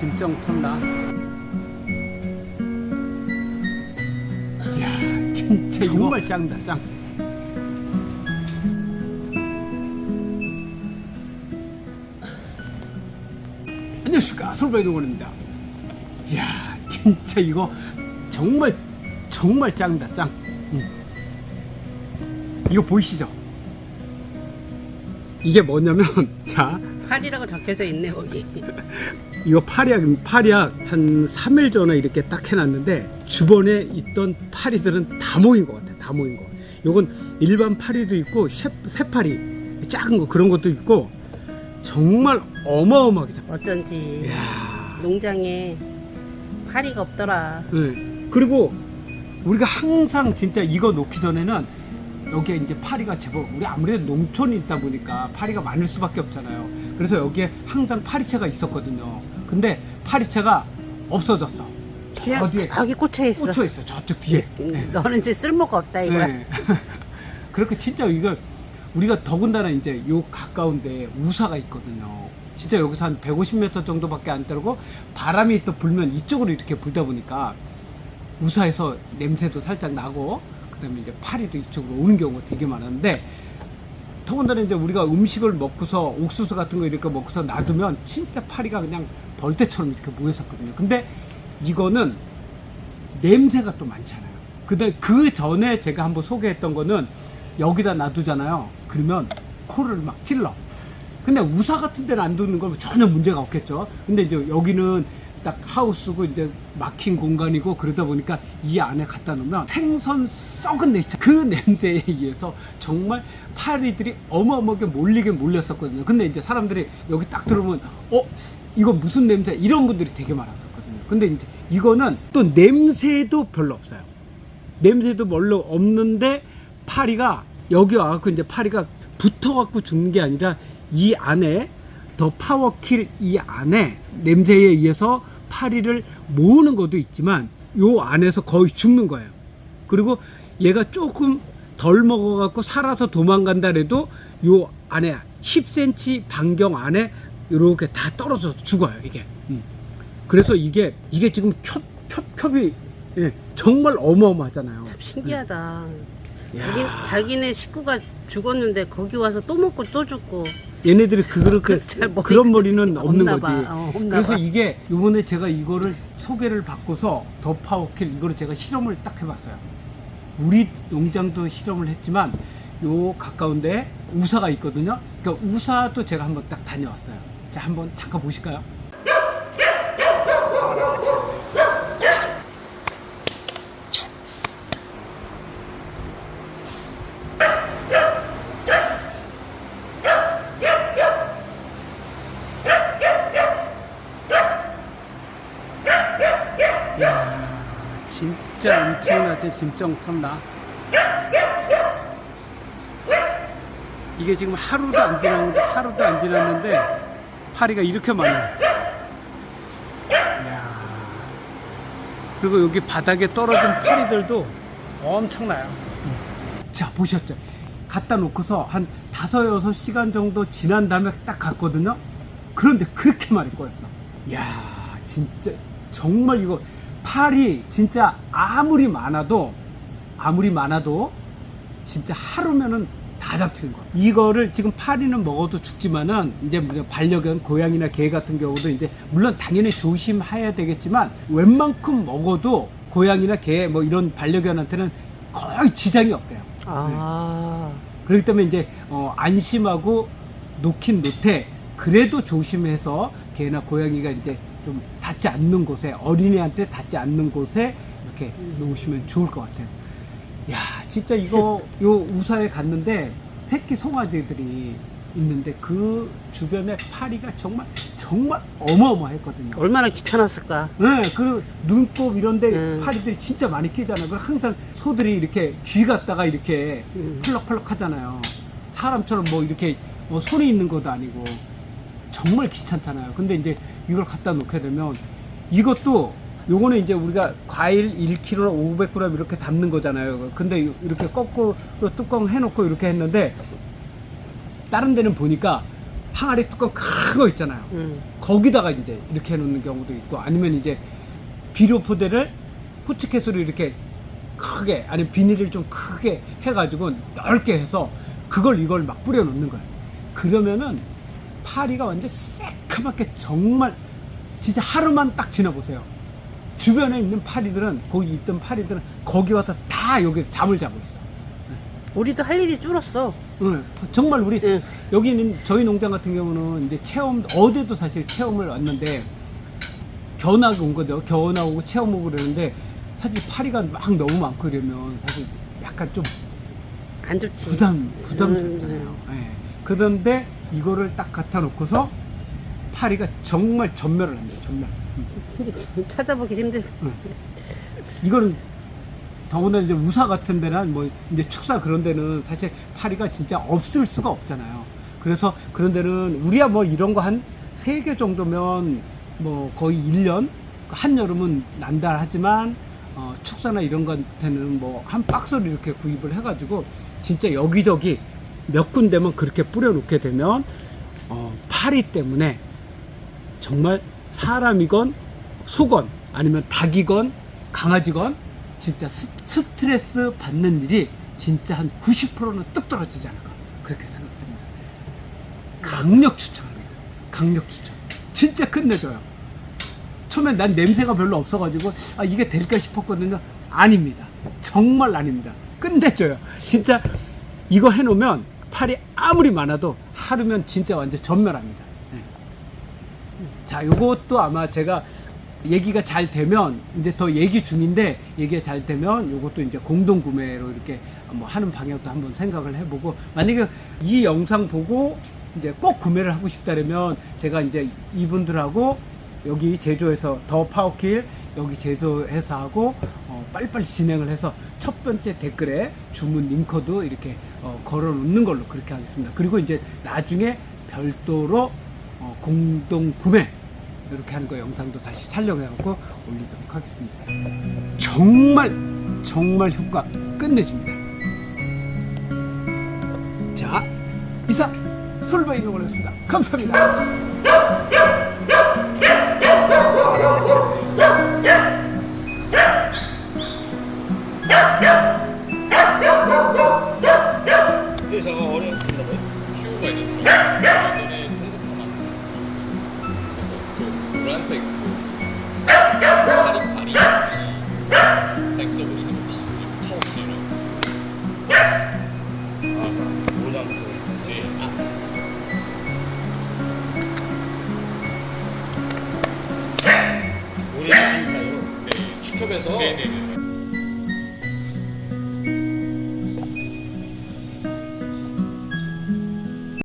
짐정 턴다. 이야, 진짜 정말 짱다, 짱. 안녕하십니까, 솔바이 동원입니다. 이야, 진짜 이거 정말 정말 짱다, 짱. 음. 이거 보이시죠? 이게 뭐냐면, 자, 팔이라고 적혀져 있네 거기. 이거 파리약, 파리약 한 3일 전에 이렇게 딱 해놨는데 주변에 있던 파리들은 다 모인 것 같아. 다 모인 거. 요건 일반 파리도 있고 새, 새파리 작은 거 그런 것도 있고 정말 어마어마하게 잡. 어쩐지 이야. 농장에 파리가 없더라. 네. 그리고 우리가 항상 진짜 이거 놓기 전에는 여기에 이제 파리가 제법 우리 아무래도 농촌이 있다 보니까 파리가 많을 수밖에 없잖아요. 그래서 여기에 항상 파리채가 있었거든요. 근데 파리채가 없어졌어. 저 그냥 뒤에 저기 꽂혀 있어. 꽂혀 있어. 저쪽 뒤에. 음, 네. 너는 이제 쓸모가 없다 이거야. 네. 그렇게 진짜 이거 우리가 더군다나 이제 요 가까운데 우사가 있거든요. 진짜 여기서 한 150m 정도밖에 안 떨고 바람이 또 불면 이쪽으로 이렇게 불다 보니까 우사에서 냄새도 살짝 나고 그다음에 이제 파리도 이쪽으로 오는 경우가 되게 많은데 더군다나 이제 우리가 음식을 먹고서 옥수수 같은 거 이렇게 먹고서 놔두면 진짜 파리가 그냥 벌떼처럼 이렇게 모였었거든요. 근데 이거는 냄새가 또 많잖아요. 근데 그 전에 제가 한번 소개했던 거는 여기다 놔두잖아요. 그러면 코를 막 찔러. 근데 우사 같은 데는 안 두는 건 전혀 문제가 없겠죠. 근데 이제 여기는 딱 하우스고 이제 막힌 공간이고 그러다 보니까 이 안에 갖다 놓으면 생선 썩은 냄새 그 냄새에 의해서 정말 파리들이 어마어마하게 몰리게 몰렸었거든요. 근데 이제 사람들이 여기 딱 들어오면 어 이거 무슨 냄새 이런 분들이 되게 많았었거든요. 근데 이제 이거는 또 냄새도 별로 없어요. 냄새도 별로 없는데 파리가 여기 와갖고 이제 파리가 붙어갖고 죽는 게 아니라 이 안에 더 파워킬 이 안에 냄새에 의해서 파리를 모으는 것도 있지만 요 안에서 거의 죽는 거예요. 그리고 얘가 조금 덜 먹어갖고 살아서 도망간다 해도 요 안에 10cm 반경 안에 이렇게 다 떨어져서 죽어요 이게. 음. 그래서 이게 이게 지금 겹, 겹, 겹이 예, 정말 어마어마하잖아요. 신기하다. 야. 자기, 자기네 식구가 죽었는데 거기 와서 또 먹고 또 죽고. 얘네들이 그렇게 그잘 머리- 그런 머리는 없는 없나 거지. 봐. 어, 없나 그래서 봐. 이게 이번에 제가 이거를 소개를 받고서 더 파워킬 이거를 제가 실험을 딱 해봤어요. 우리 농장도 실험을 했지만 요 가까운데 우사가 있거든요. 그러니까 우사도 제가 한번 딱 다녀왔어요. 자 한번 잠깐 보실까요? 진짜 엄청나지 턴다. 이게 지금 하루도 안 지났는데 하루도 안 지났는데 파리가 이렇게 많아. 야 그리고 여기 바닥에 떨어진 파리들도 엄청나요. 자 보셨죠? 갖다 놓고서 한 다섯 여섯 시간 정도 지난 다음에 딱 갔거든요. 그런데 그렇게 많이 꼬였어. 야 진짜 정말 이거 팔이 진짜 아무리 많아도 아무리 많아도 진짜 하루면은 다 잡히는 거야. 이거를 지금 파리는 먹어도 죽지만은 이제 뭐 반려견 고양이나 개 같은 경우도 이제 물론 당연히 조심해야 되겠지만 웬만큼 먹어도 고양이나 개 뭐 이런 반려견한테는 거의 지장이 없대요. 아. 그렇기 때문에 이제 어, 안심하고 놓긴 놓되 그래도 조심해서 개나 고양이가 이제 좀 닿지 않는 곳에 어린이한테 닿지 않는 곳에 이렇게 놓으시면 좋을 것 같아요. 야 진짜 이거 요 우사에 갔는데 새끼 송아지들이 있는데 그 주변에 파리가 정말 정말 어마어마했거든요. 얼마나 귀찮았을까. 네, 그 눈곱 이런데 음. 파리들이 진짜 많이 끼잖아요. 항상 소들이 이렇게 귀 갖다가 이렇게 음. 펄럭펄럭 하잖아요. 사람처럼 뭐 이렇게 뭐 손이 있는 것도 아니고 정말 귀찮잖아요. 근데 이제 이걸 갖다 놓게 되면 이것도 요거는 이제 우리가 과일 1kg나 500g 이렇게 담는 거잖아요. 근데 이렇게 거꾸로 뚜껑 해놓고 이렇게 했는데 다른 데는 보니까 항아리 뚜껑 큰 거 있잖아요. 응. 거기다가 이제 이렇게 해놓는 경우도 있고 아니면 이제 비료 포대를 후치켓으로 이렇게 크게 아니면 비닐을 좀 크게 해가지고 넓게 해서 그걸 이걸 막 뿌려놓는 거예요. 그러면은 파리가 완전 새카맣게 정말 진짜 하루만 딱 지나보세요. 주변에 있는 파리들은 거기 있던 파리들은 거기 와서 다 여기 잠을 자고 있어. 우리도 할 일이 줄었어. 응, 정말 우리 응. 여기는 저희 농장 같은 경우는 이제 체험 어제도 사실 체험을 왔는데 견학 온 거죠. 견학 오고 체험 오고 그러는데 사실 파리가 막 너무 많고 이러면 사실 약간 좀 안 좋지. 부담 부담 음, 줬잖아요. 예. 그런데 이거를 딱 갖다 놓고서 파리가 정말 전멸을 합니다. 전멸. 음. 진짜 참 찾아보기 힘들. 이거는 더구나 이제 우사 같은 데나 뭐 이제 축사 그런 데는 사실 파리가 진짜 없을 수가 없잖아요. 그래서 그런 데는 우리야 뭐 이런 거 한 세 개 정도면 뭐 거의 1년 한여름은 난다 하지만 어, 축사나 이런 것한테는 뭐 한 박스를 이렇게 구입을 해가지고 진짜 여기저기 몇 군데만 그렇게 뿌려놓게 되면 어, 파리 때문에 정말 사람이건 소건 아니면 닭이건 강아지건 진짜 스, 스트레스 받는 일이 진짜 한 90%는 뚝 떨어지지 않을까 그렇게 생각됩니다. 강력 추천합니다. 강력 추천. 진짜 끝내줘요. 처음엔 난 냄새가 별로 없어가지고 아 이게 될까 싶었거든요. 아닙니다. 정말 아닙니다. 끝내줘요. 진짜 이거 해놓으면 팔이 아무리 많아도 하루면 진짜 완전 전멸합니다. 네. 자, 요것도 아마 제가 얘기가 잘 되면 이제 더 얘기 중인데 얘기가 잘 되면 요것도 이제 공동 구매로 이렇게 뭐 하는 방향도 한번 생각을 해보고 만약에 이 영상 보고 이제 꼭 구매를 하고 싶다면 제가 이제 이분들하고 여기 제조해서 더 파워킬 여기 제조해서 하고 어, 빨리빨리 진행을 해서 첫 번째 댓글에 주문 링커도 이렇게 어, 걸어 놓는 걸로 그렇게 하겠습니다. 그리고 이제 나중에 별도로 어, 공동 구매 이렇게 하는 거 영상도 다시 촬영해갖고 올리도록 하겠습니다. 정말 정말 효과 끝내줍니다. 자 이상 솔바이너걸렸습니다. 감사합니다. 어려운 거예요? 휴가 사 예전에 통급하만 그래서 그 노란색 그 파리 파리 없이 생서브 샷 없이 이제 파워키를 아사 오남도 네 아사히 오래 인사요. 네 축협에서 네네네